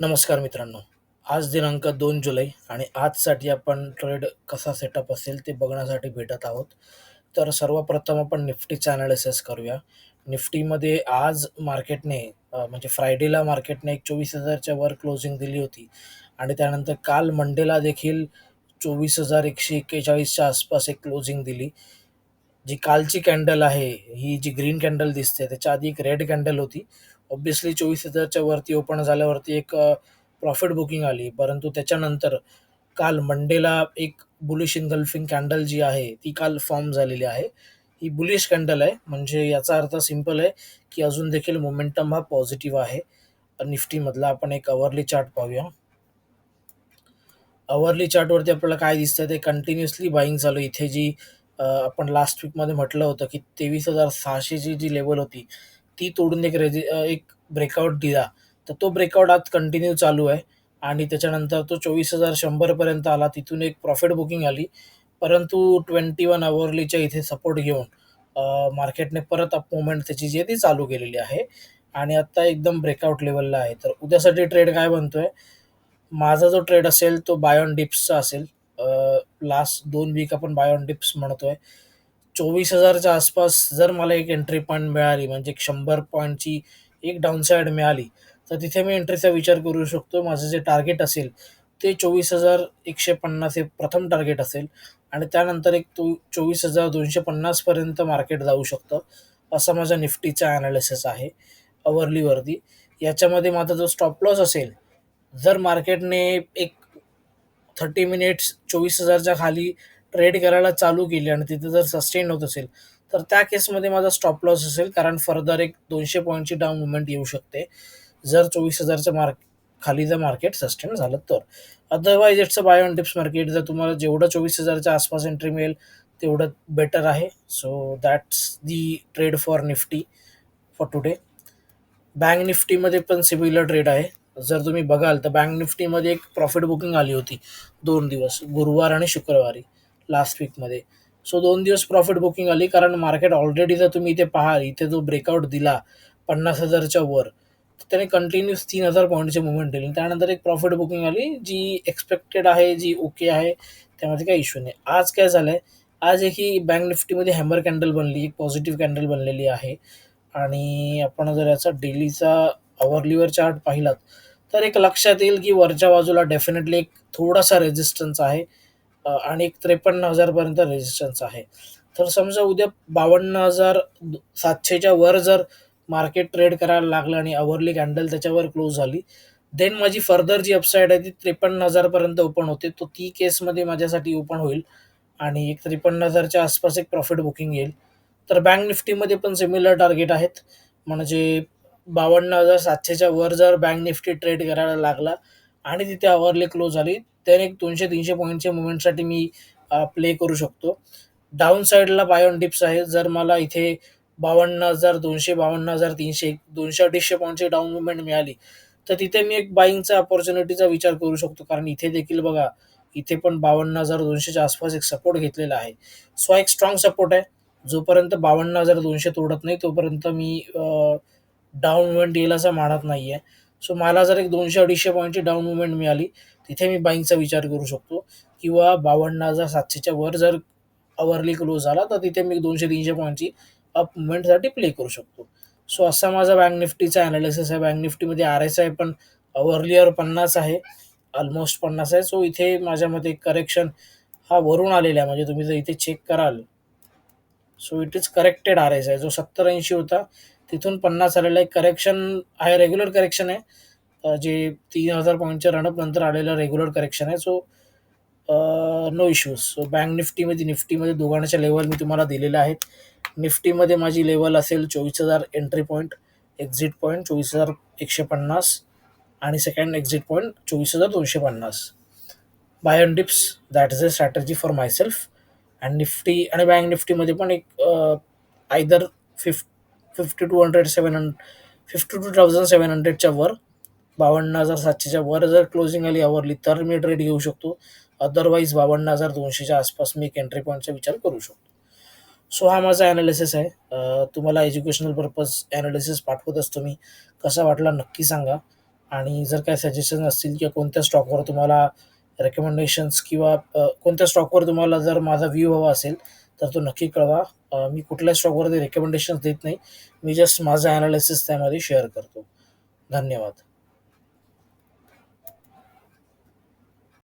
नमस्कार मित्रांनो. आज दिनांक दोन जुलै आणि आजसाठी आपण ट्रेड कसा सेटअप असेल ते बघण्यासाठी भेटत आहोत. तर सर्वप्रथम आपण निफ्टीचं ॲनालिसिस करूया. निफ्टीमध्ये आज मार्केटने म्हणजे फ्रायडेला मार्केटने एक चोवीस हजारच्या वर क्लोजिंग दिली होती आणि त्यानंतर काल मंडेला देखील चोवीस हजार एकशे एक्केचाळीसच्या आसपास एक क्लोजिंग दिली. जी कालची कॅन्डल आहे, ही जी ग्रीन कॅन्डल दिसते त्याच्या आधी एक रेड कॅन्डल होती. ऑब्व्हियसली 24,000 च्या वरती ओपन झाल्यावरती एक प्रॉफिट बुकिंग आली. परंतु त्याच्यानंतर काल मंडेला एक बुलिश इनगल्फिंग कॅन्डल जी आहे, ती काल फॉर्म झालेली आहे. ही बुलिश कॅन्डल आहे, म्हणजे याचा अर्थ सिंपल आहे, की अजून देखील मोमेंटम हा पॉझिटिव्ह आहे. निफ्टीमधला आपण एक अवरली चार्ट पाहूया. अवरली चार्टवरती आपल्याला काय दिसतं ते कंटिन्युअसली बाईंग चालू इथे जी आपण लास्ट वीकमध्ये म्हटलं होतं, की तेवीस हजार सहाशेची जी लेवल होती, ती तोडून एक रेजि एक ब्रेकआउट दिला. तर तो ब्रेकआउट आज कंटिन्यू चालू आहे आणि त्याच्यानंतर तो चोवीस हजार शंभरपर्यंत आला. तिथून एक प्रॉफिट बुकिंग आली. परंतु 21 अवरलीच्या इथे सपोर्ट घेऊन मार्केटने परत अप मुवमेंट त्याची जी आहे ती चालू केलेली आहे आणि आत्ता एकदम ब्रेकआउट लेवलला आहे. तर उद्यासाठी ट्रेड काय बनतोय? माझा जो ट्रेड असेल तो बाय ऑन डिप्सचा असेल. लास्ट दोन वीक आपण बाय ऑन डिप्स आहे चोवीस हजारच्या आसपास जर मला एक एंट्री पॉईंट मिळाली म्हणजे एक शंभर पॉईंटची एक डाऊनसाईड मिळाली, तर तिथे मी एंट्रीचा विचार करू शकतो. माझं जे टार्गेट असेल ते 24,150 हे प्रथम टार्गेट असेल आणि त्यानंतर एक तो 24,250 पर्यंत मार्केट जाऊ शकतं. असा माझा निफ्टीचा ॲनालिसिस आहे अवरलीवरती. याच्यामध्ये माझा जो स्टॉप लॉस असेल, जर मार्केटने एक 30 मिनिट्स चोवीस हजारच्या खाली ट्रेड करायला चालू केली आणि तिथे जर सस्टेन होत असेल, तर त्या केसमध्ये माझा स्टॉप लॉस असेल कारण फर्दर एक दोनशे पॉईंटची डाऊन मुवमेंट येऊ शकते. जर चोवीस हजारचं मार्क खाली जर मार्केट सस्टेन झालं तर. Otherwise it's a buy on dips market. जर तुम्हाला जेवढं चोवीस हजारच्या आसपास एंट्री मिळेल, तेवढं बेटर आहे. So that's the trade for Nifty for today. Bank निफ्टीमध्ये पण सिमिलर ट्रेड आहे. जर तुम्ही बघाल तर बँक निफ्टीमध्ये एक प्रॉफिट बुकिंग आली होती दोन दिवस, गुरुवार आणि शुक्रवारी लास्ट वीकमध्ये. सो दोन दिवस प्रॉफिट बुकिंग आली कारण मार्केट ऑलरेडी जर तुम्ही इथे पाहाल, इथे जो ब्रेकआउट दिला पन्नास हजारच्या वर, तर त्याने कंटिन्यूअस 3,000 पॉइंटची मूव्हमेंट दिली. त्यानंतर एक प्रॉफिट बुकिंग आली, जी एक्सपेक्टेड आहे, जी ओके आहे. त्यामध्ये काही इश्यू नाही. आज काय झालंय, आज एक ही बँक निफ्टीमध्ये हॅमर कॅन्डल बनली, एक पॉझिटिव्ह कॅन्डल बनलेली आहे आणि आपण जर याचा डेलीचा अवरलीवर चार्ट पाहिलात, तर एक लक्षात येईल, की वरच्या बाजूला डेफिनेटली एक थोडासा रेझिस्टन्स आहे आणि एक 53,000 पर्यंत रेझिस्टन्स आहे. तर समजा उद्या बावन्न हजार सातशेच्या वर जर मार्केट ट्रेड करायला लागलं आणि अवरली कॅन्डल त्याच्यावर क्लोज झाली, देन माझी फर्दर जी अपसाईड आहे ती त्रेपन्न हजारपर्यंत ओपन होते. तो ती केसमध्ये माझ्यासाठी ओपन होईल आणि एक त्रेपन्न हजारच्या आसपास एक प्रॉफिट बुकिंग येईल. तर बँक निफ्टीमध्ये पण सिमिलर टार्गेट आहेत. म्हणजे बावन्न हजार सातशेच्या वर जर बँक निफ्टी ट्रेड करायला लागला आणि तिथे अवरली क्लोज झाली, तर एक 200-300 पॉइंटच्या मुवमेंटसाठी मी प्ले करू शकतो. डाऊन साईडला बाय ऑन डिप्स आहे. जर मला इथे 52,200, 52,300, 200-250 पॉइंटची डाउन मुवमेंट मिळाली, तर तिथे मी एक बाईंगचा अपॉर्च्युनिटीचा विचार करू शकतो. कारण इथे देखील बघा, इथे पण बावन्न हजार दोनशेच्या आसपास एक सपोर्ट घेतलेला आहे. सो एक स्ट्राँग सपोर्ट आहे. जोपर्यंत 52,200 तोडत नाही, तोपर्यंत मी डाऊन मुवमेंट येईल असं मानत आहे सो मला जर एक दोनशे अडीचशे पॉईंटची डाउन मुवमेंट मिळाली, तिथे मी बाईंगचा विचार करू शकतो किंवा बावन्न हजार सातशेच्या वर जर अवरली क्लोज झाला, तर तिथे मी दोनशे तीनशे पॉईंटची अप मुवमेंटसाठी प्ले करू शकतो. सो असा माझा बँक निफ्टीचा ॲनालिसिस आहे. बँक निफ्टीमध्ये आर-एस-आय पण अवरलीवर 50 आहे, ऑलमोस्ट पन्नास आहे. सो इथे माझ्या मते करेक्शन हा वरून आलेला आहे. म्हणजे तुम्ही जर इथे चेक कराल, so it is corrected RSI जो 70-80 होता, तिथून पन्नास आलेलं आहे. करेक्शन आहे, रेग्युलर करेक्शन आहे. जे तीन हजार पॉईंटच्या रनअप नंतर आलेलं रेग्युलर करेक्शन आहे. So no issues. So bank निफ्टीमध्ये, निफ्टीमध्ये दोघांच्या लेवल मी तुम्हाला दिलेल्या आहेत. निफ्टीमध्ये माझी लेवल असेल चोवीस हजार एंट्री पॉईंट एक्झिट पॉईंट चोवीस हजार एकशे पन्नास आणि सेकंड एक्झिट पॉईंट चोवीस हजार दोनशे पन्नास buy on dips that is a strategy for myself and Nifty आणि बँक निफ्टीमध्ये पण एक either fif fifty two hundred seven hundred fifty two thousand seven हंड्रेडच्या वर बावन्न हजार सातशेच्या वर जर क्लोजिंग आली आवरली तर मी ट्रेड घेऊ शकतो. अदरवाईज बावन्न हजार दोनशेच्या आसपास मी एक एंट्री पॉईंटचा विचार करू शकतो. सो हा माझा ॲनालिसिस आहे. तुम्हाला एज्युकेशनल पर्पज ॲनालिसिस पाठवत असतो मी. कसा वाटला नक्की सांगा आणि जर काही सजेशन असतील किंवा कोणत्या स्टॉकवर तुम्हाला रेकमेंडेशन्स किंवा कोणत्या स्टॉकवर तुम्हाला जर माझा व्ह्यू हवा असेल तर तो नक्की कळवा. मी कुठल्या स्टॉकवरती रेकमेंडेशन्स देत नाही. मी जस्ट माझं ॲनालिसिस त्यामध्ये शेअर करतो. धन्यवाद.